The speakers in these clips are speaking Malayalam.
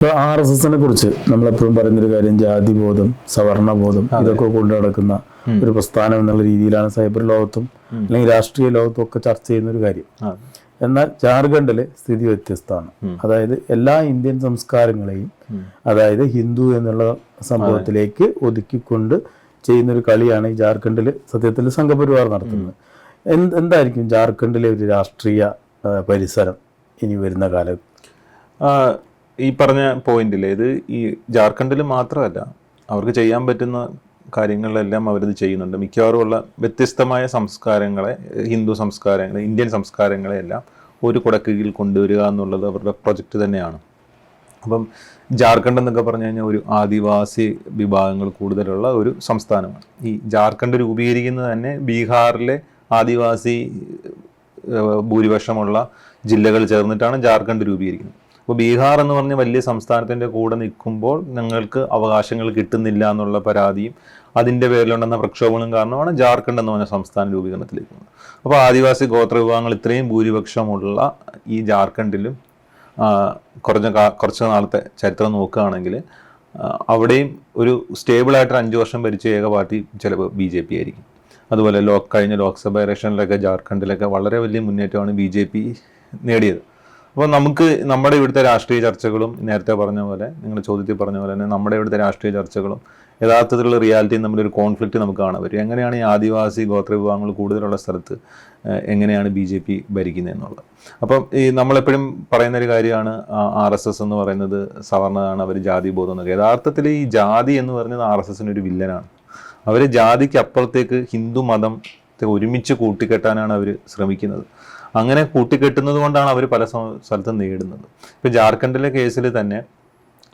ഇപ്പോൾ ആർ എസ് എസിനെ കുറിച്ച് നമ്മൾ നമ്മളെപ്പോഴും പറയുന്നൊരു കാര്യം ജാതി ബോധം സവർണ ബോധം ഇതൊക്കെ കൊണ്ടു നടക്കുന്ന ഒരു പ്രസ്ഥാനം എന്നുള്ള രീതിയിലാണ് സൈബർ ലോകത്തും അല്ലെങ്കിൽ രാഷ്ട്രീയ ലോകത്തും ഒക്കെ ചർച്ച ചെയ്യുന്ന ഒരു കാര്യം. എന്നാൽ ജാർഖണ്ഡിലെ സ്ഥിതി വ്യത്യസ്തമാണ്. അതായത് എല്ലാ ഇന്ത്യൻ സംസ്കാരങ്ങളെയും അതായത് ഹിന്ദു എന്നുള്ള സംഭവത്തിലേക്ക് ഒതുക്കിക്കൊണ്ട് ചെയ്യുന്ന ഒരു കളിയാണ് ഈ ജാർഖണ്ഡിൽ സത്യത്തിൽ സംഘപരിവാർ നടത്തുന്നത്. എന്ത് എന്തായിരിക്കും ജാർഖണ്ഡിലെ ഒരു രാഷ്ട്രീയ പരിസരം ഇനി വരുന്ന കാലം? ആ, ഈ പറഞ്ഞ പോയിന്റിൽ ഇത് ഈ ജാർഖണ്ഡിൽ മാത്രമല്ല അവർക്ക് ചെയ്യാൻ പറ്റുന്ന കാര്യങ്ങളിലെല്ലാം അവരിത് ചെയ്യുന്നുണ്ട്. മിക്കവാറും ഉള്ള വ്യത്യസ്തമായ സംസ്കാരങ്ങളെ ഹിന്ദു സംസ്കാരങ്ങളെ ഇന്ത്യൻ സംസ്കാരങ്ങളെ എല്ലാം ഒരു കുടക്കീഴിൽ കൊണ്ടുവരിക എന്നുള്ളത് അവരുടെ പ്രൊജക്റ്റ് തന്നെയാണ്. അപ്പം ജാർഖണ്ഡ് എന്നൊക്കെ പറഞ്ഞു കഴിഞ്ഞാൽ ഒരു ആദിവാസി വിഭാഗങ്ങൾ കൂടുതലുള്ള ഒരു സംസ്ഥാനമാണ്. ഈ ജാർഖണ്ഡ് രൂപീകരിക്കുന്നത് തന്നെ ബീഹാറിലെ ആദിവാസി ഭൂരിപക്ഷമുള്ള ജില്ലകൾ ചേർന്നിട്ടാണ് ജാർഖണ്ഡ് രൂപീകരിക്കുന്നത്. അപ്പോൾ ബീഹാർ എന്ന് പറഞ്ഞ വലിയ സംസ്ഥാനത്തിന്റെ കൂടെ നിൽക്കുമ്പോൾ ഞങ്ങൾക്ക് അവകാശങ്ങൾ കിട്ടുന്നില്ല എന്നുള്ള പരാതിയും അതിന്റെ പേരിലുണ്ടെന്ന പ്രക്ഷോഭങ്ങളും കാരണമാണ് ജാർഖണ്ഡ് എന്ന് പറഞ്ഞ സംസ്ഥാന രൂപീകരണത്തിലേക്ക് അപ്പോൾ ആദിവാസി ഗോത്ര വിഭാഗങ്ങൾ ഇത്രയും ഭൂരിപക്ഷമുള്ള ഈ ജാർഖണ്ഡിലും കുറഞ്ഞ കുറച്ച് നാളത്തെ ചരിത്രം നോക്കുകയാണെങ്കിൽ അവിടെയും ഒരു സ്റ്റേബിളായിട്ട് അഞ്ച് വർഷം ഭരിച്ച ഏക പാർട്ടി ചിലപ്പോൾ ബി ജെ പി ആയിരിക്കും. അതുപോലെ ലോ കഴിഞ്ഞ ലോക്സഭ ഇലക്ഷനിലൊക്കെ ജാർഖണ്ഡിലൊക്കെ വളരെ വലിയ മുന്നേറ്റമാണ് ബി ജെ പി നേടിയത്. അപ്പോൾ നമുക്ക് നമ്മുടെ ഇവിടുത്തെ രാഷ്ട്രീയ ചർച്ചകളും നേരത്തെ പറഞ്ഞ പോലെ നിങ്ങളുടെ ചോദ്യത്തിൽ പറഞ്ഞ പോലെ തന്നെ നമ്മുടെ ഇവിടുത്തെ രാഷ്ട്രീയ ചർച്ചകളും യഥാർത്ഥത്തിലുള്ള റിയാലിറ്റിയും തമ്മിലൊരു കോൺഫ്ലിക്റ്റ് നമുക്ക് കാണാൻ പറ്റും. എങ്ങനെയാണ് ഈ ആദിവാസി ഗോത്ര വിഭാഗങ്ങൾ കൂടുതലുള്ള സ്ഥലത്ത് എങ്ങനെയാണ് ബി ജെ പി ഭരിക്കുന്നത് എന്നുള്ളത്? അപ്പം ഈ നമ്മളെപ്പോഴും പറയുന്ന ഒരു കാര്യമാണ് ആർ എസ് എസ് എന്ന് പറയുന്നത് സവർണതാണ് അവർ ജാതി ബോധം എന്നൊക്കെ. യഥാർത്ഥത്തിൽ ഈ ജാതി എന്ന് പറയുന്നത് ആർ എസ് എസിനൊരു വില്ലനാണ്. അവർ ജാതിക്ക് അപ്പുറത്തേക്ക് ഹിന്ദു മതത്തെ ഒരുമിച്ച് കൂട്ടിക്കെട്ടാനാണ് അവർ ശ്രമിക്കുന്നത്. അങ്ങനെ കൂട്ടിക്കെട്ടുന്നത് കൊണ്ടാണ് അവർ പല സ്ഥ- സ്ഥലത്തും നേടുന്നത് ഇപ്പോൾ ജാർഖണ്ഡിലെ കേസിൽ തന്നെ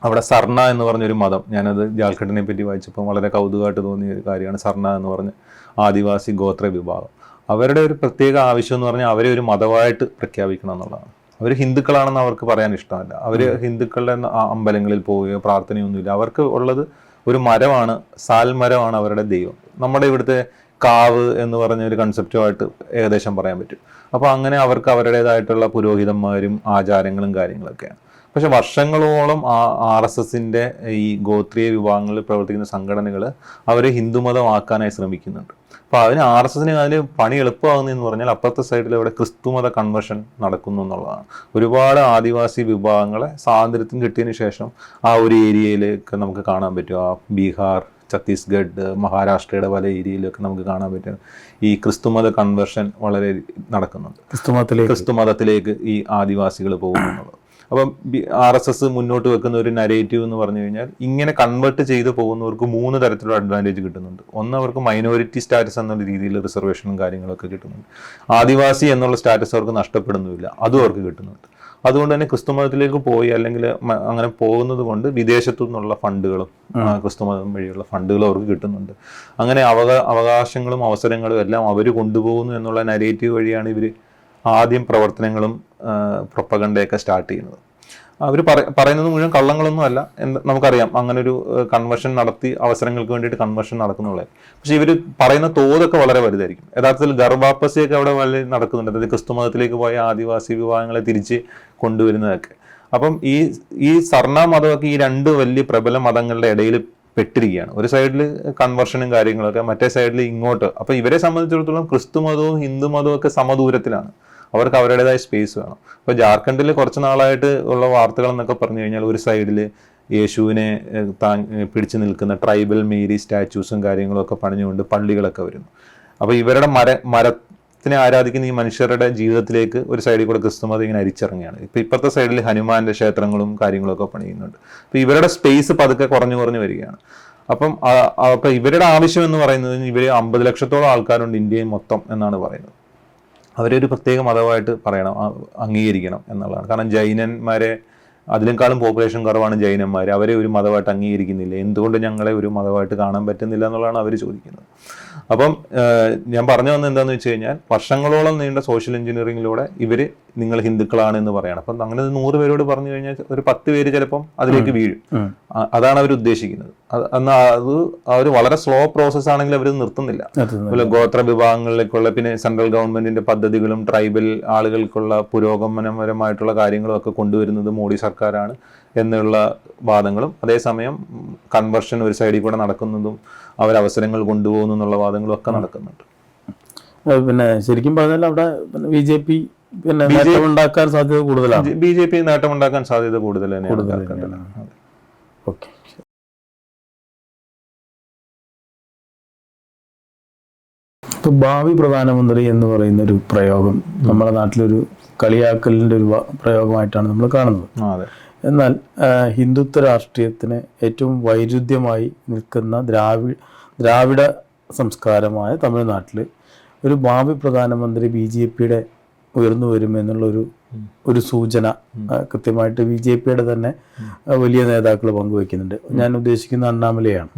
അവിടെ സർണ എന്ന് പറഞ്ഞൊരു മതം ഞാനത് ജാർഖണ്ഡിനെ പറ്റി വായിച്ചപ്പോൾ വളരെ കൗതുകമായിട്ട് തോന്നിയ ഒരു കാര്യമാണ് സർണ എന്ന് പറഞ്ഞ ആദിവാസി ഗോത്ര വിഭാഗം. അവരുടെ ഒരു പ്രത്യേക ആവശ്യം എന്ന് പറഞ്ഞാൽ അവരെ ഒരു മതമായിട്ട് പ്രഖ്യാപിക്കണം എന്നുള്ളതാണ്. അവർ ഹിന്ദുക്കളാണെന്ന് അവർക്ക് പറയാൻ ഇഷ്ടമല്ല. അവർ ഹിന്ദുക്കളുടെ അമ്പലങ്ങളിൽ പോവുകയോ പ്രാർത്ഥനയൊന്നുമില്ല. അവർക്ക് ഉള്ളത് ഒരു മരമാണ് സാൽ മരമാണ് അവരുടെ ദൈവം. നമ്മുടെ ഇവിടുത്തെ കാവ് എന്ന് പറഞ്ഞ ഒരു കൺസെപ്റ്റുമായിട്ട് ഏകദേശം പറയാൻ പറ്റും. അപ്പോൾ അങ്ങനെ അവർക്ക് അവരുടേതായിട്ടുള്ള പുരോഹിതന്മാരും ആചാരങ്ങളും കാര്യങ്ങളൊക്കെയാണ്. പക്ഷെ വർഷങ്ങളോളം ആ ആർ എസ് എസിന്റെ ഈ ഗോത്രീയ വിഭാഗങ്ങളിൽ പ്രവർത്തിക്കുന്ന സംഘടനകൾ അവരെ ഹിന്ദുമതമാക്കാനായി ശ്രമിക്കുന്നുണ്ട്. അപ്പോൾ അതിന് ആർ എസ് എസിന് അതിന് പണി എളുപ്പമാകുന്നതെന്ന് പറഞ്ഞാൽ അപ്പുറത്തെ സൈഡിൽ ഇവിടെ ക്രിസ്തുമത കൺവെർഷൻ നടക്കുന്നു എന്നുള്ളതാണ്. ഒരുപാട് ആദിവാസി വിഭാഗങ്ങളെ സ്വാതന്ത്ര്യത്തിന് കിട്ടിയതിന് ശേഷം ആ ഒരു ഏരിയയിലേക്ക് നമുക്ക് കാണാൻ പറ്റും. ആ ബീഹാർ ഛത്തീസ്ഗഡ് മഹാരാഷ്ട്രയുടെ പല ഏരിയയിലൊക്കെ നമുക്ക് കാണാൻ പറ്റും. ഈ ക്രിസ്തുമത കൺവെർഷൻ വളരെ നടക്കുന്നുണ്ട്. ക്രിസ്തുമതത്തിലേക്ക്. ക്രിസ്തുമതത്തിലേക്ക് ഈ ആദിവാസികൾ പോകുന്നുള്ളത് അപ്പം ആർ എസ് എസ് മുന്നോട്ട് വെക്കുന്ന ഒരു നരേറ്റീവ് എന്ന് പറഞ്ഞു കഴിഞ്ഞാൽ ഇങ്ങനെ കൺവേർട്ട് ചെയ്ത് പോകുന്നവർക്ക് മൂന്ന് തരത്തിലുള്ള അഡ്വാന്റേജ് കിട്ടുന്നുണ്ട്. ഒന്ന് അവർക്ക് മൈനോറിറ്റി സ്റ്റാറ്റസ് എന്നുള്ള രീതിയിൽ റിസർവേഷനും കാര്യങ്ങളൊക്കെ കിട്ടുന്നുണ്ട്. ആദിവാസി എന്നുള്ള സ്റ്റാറ്റസ് അവർക്ക് നഷ്ടപ്പെടുന്നുമില്ല. അതും അവർക്ക് കിട്ടുന്നുണ്ട്. അതുകൊണ്ട് തന്നെ ക്രിസ്തു മതത്തിലേക്ക് പോയി അല്ലെങ്കിൽ അങ്ങനെ പോകുന്നത് കൊണ്ട് വിദേശത്തു നിന്നുള്ള ഫണ്ടുകളും ക്രിസ്തു മതം വഴിയുള്ള ഫണ്ടുകളും അവർക്ക് കിട്ടുന്നുണ്ട്. അങ്ങനെ അവക അവകാശങ്ങളും അവസരങ്ങളും എല്ലാം അവർ കൊണ്ടുപോകുന്നു എന്നുള്ള നരേറ്റീവ് വഴിയാണ് ഇവർ ആദ്യം പ്രവർത്തനങ്ങളും പ്രൊപ്പഗണ്ടയൊക്കെ സ്റ്റാർട്ട് ചെയ്യുന്നത്. അവർ പറയുന്നത് മുഴുവൻ കള്ളങ്ങളൊന്നും അല്ല. എന്ന് നമുക്കറിയാം. അങ്ങനെ ഒരു കൺവെർഷൻ നടത്തി അവസരങ്ങൾക്ക് വേണ്ടിയിട്ട് കൺവെർഷൻ നടക്കുന്നുള്ളത് പക്ഷേ ഇവർ പറയുന്ന തോതൊക്കെ വളരെ വലുതായിരിക്കും. യഥാർത്ഥത്തിൽ ഗർഭാപ്പസിയൊക്കെ അവിടെ വളരെ നടക്കുന്നുണ്ട്. അതായത് ക്രിസ്തു മതത്തിലേക്ക് പോയ ആദിവാസി വിഭാഗങ്ങളെ തിരിച്ച് കൊണ്ടുവരുന്നതൊക്കെ. അപ്പം ഈ ഈ സർണ മതമൊക്കെ ഈ രണ്ട് വലിയ പ്രബല മതങ്ങളുടെ ഇടയിൽ പെട്ടിരിക്കുകയാണ്. ഒരു സൈഡിൽ കൺവെർഷനും കാര്യങ്ങളൊക്കെ മറ്റേ സൈഡിൽ ഇങ്ങോട്ട്. അപ്പം ഇവരെ സംബന്ധിച്ചിടത്തോളം ക്രിസ്തു മതവും ഹിന്ദു മതവും ഒക്കെ സമദൂരത്തിലാണ്. അവർക്ക് അവരുടേതായ സ്പേസ് വേണം. അപ്പോൾ ജാർഖണ്ഡിൽ കുറച്ച് നാളായിട്ട് ഉള്ള വാർത്തകൾ എന്നൊക്കെ പറഞ്ഞു കഴിഞ്ഞാൽ ഒരു സൈഡിൽ യേശുവിനെ താൻ പിടിച്ചു നിൽക്കുന്ന ട്രൈബൽ മേരി സ്റ്റാച്യൂസും കാര്യങ്ങളും ഒക്കെ പണിഞ്ഞുകൊണ്ട് പള്ളികളൊക്കെ വരുന്നു. അപ്പോൾ ഇവരുടെ മര മരത്തിനെ ആരാധിക്കുന്ന ഈ മനുഷ്യരുടെ ജീവിതത്തിലേക്ക് ഒരു സൈഡിൽ കൂടെ ക്രിസ്തുമതം ഇങ്ങനെ അരിച്ചിറങ്ങുകയാണ്. ഇപ്പം ഇപ്പോഴത്തെ സൈഡിൽ ഹനുമാന്റെ ക്ഷേത്രങ്ങളും കാര്യങ്ങളും ഒക്കെ പണിയുന്നുണ്ട്. അപ്പോൾ ഇവരുടെ സ്പേസ് പതുക്കെ കുറഞ്ഞു കുറഞ്ഞു വരികയാണ്. അപ്പം അപ്പൊ ഇവരുടെ ആവശ്യം എന്ന് പറയുന്നത് ഇവർ അമ്പത് ലക്ഷത്തോളം ആൾക്കാരുണ്ട് ഇന്ത്യയിൽ മൊത്തം എന്നാണ് പറയുന്നത്. അവരൊരു പ്രത്യേക മതമായിട്ട് പറയണം അംഗീകരിക്കണം എന്നുള്ളതാണ്. കാരണം ജൈനന്മാരെ അതിനേക്കാളും പോപ്പുലേഷൻ കുറവാണ് ജൈനന്മാർ അവരെ ഒരു മതമായിട്ട് അംഗീകരിക്കുന്നില്ല. എന്തുകൊണ്ട് ഞങ്ങളെ ഒരു മതമായിട്ട് കാണാൻ പറ്റുന്നില്ല എന്നുള്ളതാണ് അവർ ചോദിക്കുന്നത്. അപ്പം ഞാൻ പറഞ്ഞു വന്നത് എന്താണെന്ന് വെച്ച് കഴിഞ്ഞാൽ വർഷങ്ങളോളം നീണ്ട സോഷ്യൽ എഞ്ചിനീയറിംഗിലൂടെ ഇവർ നിങ്ങൾ ഹിന്ദുക്കളാണ് എന്ന് പറയണം. അപ്പം അങ്ങനെ നൂറ് പേരോട് പറഞ്ഞു കഴിഞ്ഞാൽ ഒരു പത്ത് പേര് ചിലപ്പം അതിലേക്ക് വീഴും. അതാണ് അവർ ഉദ്ദേശിക്കുന്നത്. എന്നാൽ അത് അവർ വളരെ സ്ലോ പ്രോസസ് ആണെങ്കിൽ അവർ നിർത്തുന്നില്ല. അതുപോലെ ഗോത്ര വിഭാഗങ്ങളിലേക്കുള്ള പിന്നെ സെൻട്രൽ ഗവൺമെന്റിന്റെ പദ്ധതികളും ട്രൈബൽ ആളുകൾക്കുള്ള പുരോഗമനപരമായിട്ടുള്ള കാര്യങ്ങളും ഒക്കെ കൊണ്ടുവരുന്നത് മോഡി സർക്കാരാണ് എന്നുള്ള വാദങ്ങളും. അതേസമയം കൺവെർഷൻ ഒരു സൈഡിൽ കൂടെ നടക്കുന്നതും അവർ അവസരങ്ങൾ കൊണ്ടുപോകുന്നു എന്നുള്ള വാദങ്ങളും ഒക്കെ നടക്കുന്നുണ്ട്. പിന്നെ ശരിക്കും പറഞ്ഞാൽ അവിടെ ബി ജെ പി പിന്നെ സാധ്യത കൂടുതലാണ്. ബി ജെ പി നേട്ടമുണ്ടാക്കാൻ സാധ്യത കൂടുതൽ തന്നെയാണ്. ഓക്കെ. ഭാവി പ്രധാനമന്ത്രി എന്ന് പറയുന്ന ഒരു പ്രയോഗം നമ്മുടെ നാട്ടിലൊരു കളിയാക്കലിന്റെ ഒരു പ്രയോഗമായിട്ടാണ് നമ്മൾ കാണുന്നത്. എന്നാൽ ഹിന്ദുത്വ രാഷ്ട്രീയത്തിന് ഏറ്റവും വൈരുദ്ധ്യമായി നിൽക്കുന്ന ദ്രാവി ദ്രാവിഡ സംസ്കാരമായ തമിഴ്നാട്ടിൽ ഒരു ഭാവി പ്രധാനമന്ത്രി ബി ജെ പിയുടെ ഉയർന്നു വരുമെന്നുള്ളൊരു ഒരു സൂചന കൃത്യമായിട്ട് ബി ജെ പിയുടെ തന്നെ വലിയ നേതാക്കൾ പങ്കുവെക്കുന്നുണ്ട്. ഞാൻ ഉദ്ദേശിക്കുന്ന അണ്ണാമലയാണ്.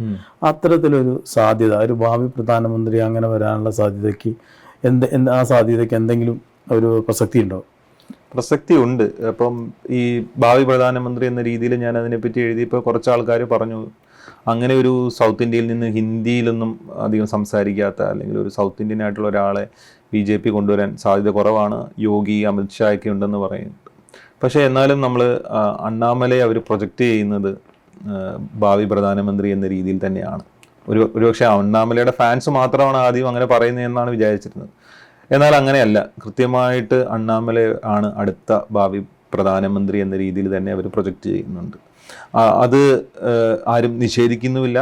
അത്തരത്തിലൊരു സാധ്യത ഒരു ഭാവി പ്രധാനമന്ത്രി അങ്ങനെ വരാനുള്ള സാധ്യതയ്ക്ക് എന്ത് എന്ത് ആ സാധ്യതയ്ക്ക് എന്തെങ്കിലും ഒരു പ്രസക്തി ഉണ്ടോ പ്രസക്തി ഉണ്ട് അപ്പം ഈ ഭാവി പ്രധാനമന്ത്രി എന്ന രീതിയിൽ ഞാൻ അതിനെപ്പറ്റി എഴുതിയപ്പോൾ കുറച്ച് ആൾക്കാർ പറഞ്ഞു. അങ്ങനെ ഒരു സൗത്ത് ഇന്ത്യയിൽ നിന്ന് ഹിന്ദിയിലൊന്നും അധികം സംസാരിക്കാത്ത അല്ലെങ്കിൽ ഒരു സൗത്ത് ഇന്ത്യൻ ആയിട്ടുള്ള ഒരാളെ ബി ജെ പി കൊണ്ടുവരാൻ സാധ്യത കുറവാണ്. യോഗി അമിത്ഷാ ഒക്കെ ഉണ്ടെന്ന് പറയുന്നുണ്ട്. പക്ഷേ എന്നാലും നമ്മൾ അണ്ണാമലയെ അവർ പ്രൊജക്റ്റ് ചെയ്യുന്നത് ഭാവി പ്രധാനമന്ത്രി എന്ന രീതിയിൽ തന്നെയാണ്. ഒരു ഒരുപക്ഷെ അണ്ണാമലയുടെ ഫാൻസ് മാത്രമാണ് ആദ്യം അങ്ങനെ പറയുന്നതെന്നാണ് വിചാരിച്ചിരുന്നത്. എന്നാൽ അങ്ങനെയല്ല. കൃത്യമായിട്ട് അണ്ണാമല ആണ് അടുത്ത ഭാവി പ്രധാനമന്ത്രി എന്ന രീതിയിൽ തന്നെ അവർ പ്രൊജക്റ്റ് ചെയ്യുന്നുണ്ട്. അത് ആരും നിഷേധിക്കുന്നുമില്ല.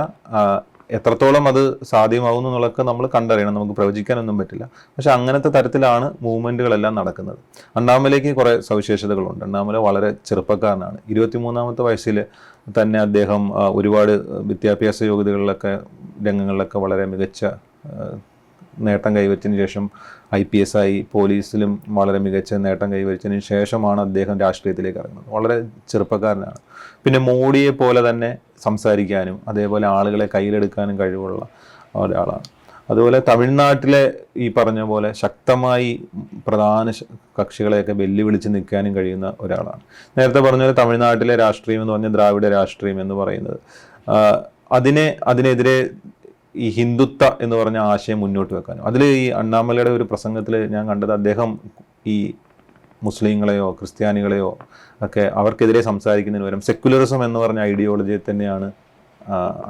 എത്രത്തോളം അത് സാധ്യമാവുന്നു എന്നുള്ളതൊക്കെ നമ്മൾ കണ്ടറിയണം. നമുക്ക് പ്രവചിക്കാനൊന്നും പറ്റില്ല. പക്ഷെ അങ്ങനത്തെ തരത്തിലാണ് മൂവ്മെന്റുകളെല്ലാം നടക്കുന്നത്. അണ്ണാമലയ്ക്ക് കുറേ സവിശേഷതകളുണ്ട്. അണ്ണാമല വളരെ ചെറുപ്പക്കാരനാണ്. ഇരുപത്തിമൂന്നാമത്തെ വയസ്സിൽ തന്നെ അദ്ദേഹം ഒരുപാട് വിദ്യാഭ്യാസ യോഗ്യതകളിലൊക്കെ രംഗങ്ങളിലൊക്കെ വളരെ മികച്ച നേട്ടം കൈവരിച്ചതിന് ശേഷം ഐ പി എസ് ആയി പോലീസിലും വളരെ മികച്ച നേട്ടം കൈവരിച്ചതിന് ശേഷമാണ് അദ്ദേഹം രാഷ്ട്രീയത്തിലേക്ക് ഇറങ്ങുന്നത്. വളരെ ചെറുപ്പക്കാരനാണ്. പിന്നെ മോഡിയെ പോലെ തന്നെ സംസാരിക്കാനും അതേപോലെ ആളുകളെ കയ്യിലെടുക്കാനും കഴിവുള്ള ഒരാളാണ്. അതുപോലെ തമിഴ്നാട്ടിലെ ഈ പറഞ്ഞ പോലെ ശക്തമായി പ്രധാന കക്ഷികളെയൊക്കെ വെല്ലുവിളിച്ച് നിൽക്കാനും കഴിയുന്ന ഒരാളാണ്. നേരത്തെ പറഞ്ഞ പോലെ തമിഴ്നാട്ടിലെ രാഷ്ട്രീയം എന്ന് പറഞ്ഞ ദ്രാവിഡ രാഷ്ട്രീയം എന്ന് പറയുന്നത്. അതിനെ അതിനെതിരെ ഈ ഹിന്ദുത്വ എന്ന് പറഞ്ഞ ആശയം മുന്നോട്ട് വെക്കാനും. അതിൽ ഈ അണ്ണാമലയുടെ ഒരു പ്രസംഗത്തിൽ ഞാൻ കണ്ടത് അദ്ദേഹം ഈ മുസ്ലിങ്ങളെയോ ക്രിസ്ത്യാനികളെയോ ഒക്കെ അവർക്കെതിരെ സംസാരിക്കുന്നതിന് പകരം സെക്കുലറിസം എന്ന് പറഞ്ഞ ഐഡിയോളജിയെ തന്നെയാണ്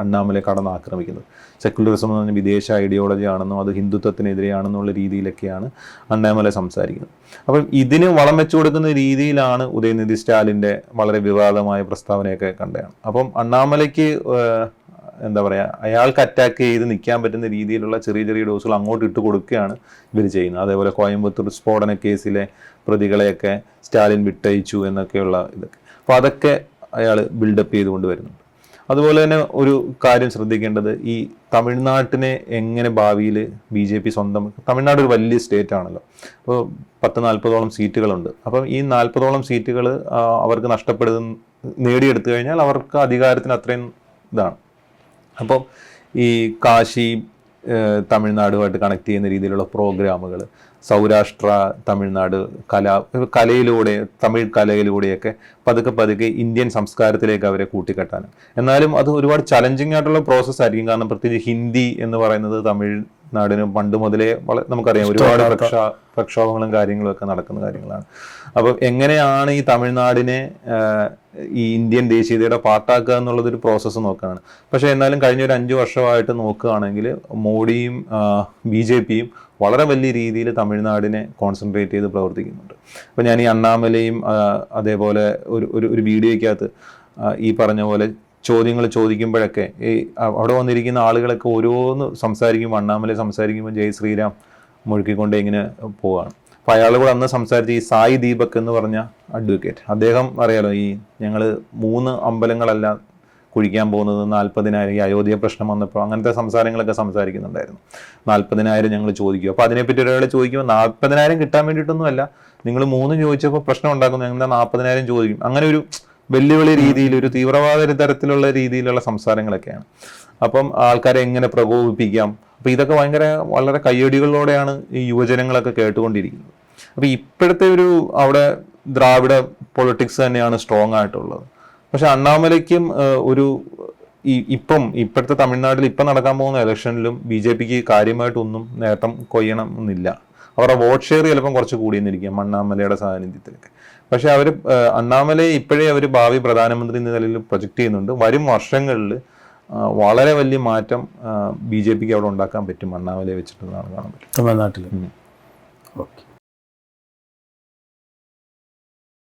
അണ്ണാമലെ കടന്ന് ആക്രമിക്കുന്നത്. സെക്കുലറിസം എന്ന് പറഞ്ഞ വിദേശ ഐഡിയോളജി ആണെന്നോ അത് ഹിന്ദുത്വത്തിനെതിരെയാണെന്നുള്ള രീതിയിലൊക്കെയാണ് അണ്ണാമല സംസാരിക്കുന്നത്. അപ്പം ഇതിന് വളം വെച്ചു കൊടുക്കുന്ന രീതിയിലാണ് ഉദയനിധി സ്റ്റാലിന്റെ വളരെ വിവാദമായ പ്രസ്താവനയൊക്കെ കണ്ടതാണ് അപ്പം അണ്ണാമലയ്ക്ക് എന്താ പറയുക അയാൾക്ക് അറ്റാക്ക് ചെയ്ത് നിൽക്കാൻ പറ്റുന്ന രീതിയിലുള്ള ചെറിയ ചെറിയ ഡോസുകൾ അങ്ങോട്ട് ഇട്ട് കൊടുക്കുകയാണ് ഇവർ ചെയ്യുന്നത്. അതേപോലെ കോയമ്പത്തൂർ സ്ഫോടന കേസിലെ പ്രതികളെയൊക്കെ സ്റ്റാലിൻ വിട്ടയച്ചു എന്നൊക്കെയുള്ള ഇതൊക്കെ. അപ്പോൾ അതൊക്കെ അയാൾ ബിൽഡപ്പ് ചെയ്തുകൊണ്ട് വരുന്നുണ്ട്. അതുപോലെ തന്നെ ഒരു കാര്യം ശ്രദ്ധിക്കേണ്ടത് ഈ തമിഴ്നാട്ടിനെ എങ്ങനെ ഭാവിയിൽ ബി ജെ പി സ്വന്തം തമിഴ്നാട് ഒരു വലിയ സ്റ്റേറ്റ് ആണല്ലോ. അപ്പോൾ പത്ത് നാൽപ്പതോളം സീറ്റുകളുണ്ട്. അപ്പം ഈ നാൽപ്പതോളം സീറ്റുകൾ അവർക്ക് നഷ്ടപ്പെടുന്ന നേടിയെടുത്തു കഴിഞ്ഞാൽ അവർക്ക് അധികാരത്തിന് അത്രയും ഇതാണ്. അപ്പം ഈ കാശി തമിഴ്നാടുമായിട്ട് കണക്ട് ചെയ്യുന്ന രീതിയിലുള്ള പ്രോഗ്രാമുകൾ സൗരാഷ്ട്ര തമിഴ്നാട് കല കലയിലൂടെ തമിഴ് കലയിലൂടെയൊക്കെ പതുക്കെ പതുക്കെ ഇന്ത്യൻ സംസ്കാരത്തിലേക്ക് അവരെ കൂട്ടിക്കെട്ടാനും എന്നാലും അത് ഒരുപാട് ചലഞ്ചിങ് ആയിട്ടുള്ള പ്രോസസ്സ് ആയിരിക്കും. കാരണം പ്രത്യേകിച്ച് ഹിന്ദി എന്ന് പറയുന്നത് തമിഴ്നാടിന് പണ്ട് മുതലേ വളരെ നമുക്കറിയാം. ഒരുപാട് പ്രക്ഷാ പ്രക്ഷോഭങ്ങളും കാര്യങ്ങളും ഒക്കെ നടക്കുന്ന കാര്യങ്ങളാണ്. അപ്പം എങ്ങനെയാണ് ഈ തമിഴ്നാടിനെ ഈ ഇന്ത്യൻ ദേശീയതയുടെ പാട്ടാക്കുക എന്നുള്ളതൊരു പ്രോസസ്സ് നോക്കുകയാണ് പക്ഷേ എന്നാലും കഴിഞ്ഞ ഒരു അഞ്ച് വർഷമായിട്ട് നോക്കുകയാണെങ്കിൽ മോഡിയും ബി ജെ പിയും വളരെ വലിയ രീതിയിൽ തമിഴ്നാടിനെ കോൺസെൻട്രേറ്റ് ചെയ്ത് പ്രവർത്തിക്കുന്നുണ്ട്. അപ്പോൾ ഞാൻ ഈ അണ്ണാമലയും അതേപോലെ ഒരു ഒരു ഒരു വീഡിയോയ്ക്കകത്ത് ഈ പറഞ്ഞ പോലെ ചോദ്യങ്ങൾ ചോദിക്കുമ്പോഴൊക്കെ ഈ അവിടെ വന്നിരിക്കുന്ന ആളുകളൊക്കെ ഓരോന്ന് സംസാരിക്കുമ്പോൾ അണ്ണാമല സംസാരിക്കുമ്പോൾ ജയ് ശ്രീരാം മുഴുക്കിക്കൊണ്ട് ഇങ്ങനെ പോവുകയാണ് അപ്പോൾ അയാൾ കൂടെ അന്ന് സംസാരിച്ച ഈ സായി ദീപക് എന്ന് പറഞ്ഞ അഡ്വക്കേറ്റ് അദ്ദേഹം അറിയാലോ ഈ ഞങ്ങൾ മൂന്ന് അമ്പലങ്ങളെല്ലാം കുഴിക്കാൻ പോകുന്നത് നാൽപ്പതിനായിരം ഈ അയോധ്യ പ്രശ്നം വന്നപ്പോൾ അങ്ങനത്തെ സംസാരങ്ങളൊക്കെ സംസാരിക്കുന്നുണ്ടായിരുന്നു. നാൽപ്പതിനായിരം ഞങ്ങൾ ചോദിക്കും. അപ്പോൾ അതിനെപ്പറ്റി ഒരാളെ ചോദിക്കുമ്പോൾ നാൽപ്പതിനായിരം കിട്ടാൻ വേണ്ടിയിട്ടൊന്നുമല്ല. നിങ്ങൾ മൂന്ന് ചോദിച്ചപ്പോൾ പ്രശ്നം ഉണ്ടാക്കുന്നു. ഞങ്ങൾ നാൽപ്പതിനായിരം ചോദിക്കും. അങ്ങനെ ഒരു വെല്ലുവിളി രീതിയിൽ ഒരു തീവ്രവാദ തരത്തിലുള്ള രീതിയിലുള്ള സംസാരങ്ങളൊക്കെയാണ്. അപ്പം ആൾക്കാരെ എങ്ങനെ പ്രകോപിപ്പിക്കാം? അപ്പോൾ ഇതൊക്കെ ഭയങ്കര വളരെ കയ്യടികളോടെയാണ് ഈ യുവജനങ്ങളൊക്കെ കേട്ടുകൊണ്ടിരിക്കുന്നത്. അപ്പോൾ ഇപ്പോഴത്തെ ഒരു അവിടെ ദ്രാവിഡ പൊളിറ്റിക്സ് തന്നെയാണ് സ്ട്രോങ് ആയിട്ടുള്ളത്. പക്ഷെ അണ്ണാമലയ്ക്കും ഒരു ഈ ഇപ്പം ഇപ്പോഴത്തെ തമിഴ്നാട്ടിൽ ഇപ്പം നടക്കാൻ പോകുന്ന ഇലക്ഷനിലും ബി ജെ പിക്ക് കാര്യമായിട്ടൊന്നും നേട്ടം കൊയ്യണം എന്നില്ല. അവരുടെ വോട്ട് ഷെയർ ചിലപ്പം കുറച്ച് കൂടിയെന്നിരിക്കും അണ്ണാമലയുടെ സാന്നിധ്യത്തിലൊക്കെ. പക്ഷെ അവർ അണ്ണാമലയെ ഇപ്പോഴേ അവർ ഭാവി പ്രധാനമന്ത്രി എന്ന നിലയിൽ പ്രൊജക്റ്റ് ചെയ്യുന്നുണ്ട്. വരും വർഷങ്ങളിൽ വളരെ വലിയ മാറ്റം ബി ജെ പിക്ക് അവിടെ ഉണ്ടാക്കാൻ പറ്റും അണ്ണാമലയെ വെച്ചിട്ടുള്ളതാണ് കാണാൻ പറ്റും. തമിഴ്നാട്ടിൽ ഓക്കെ.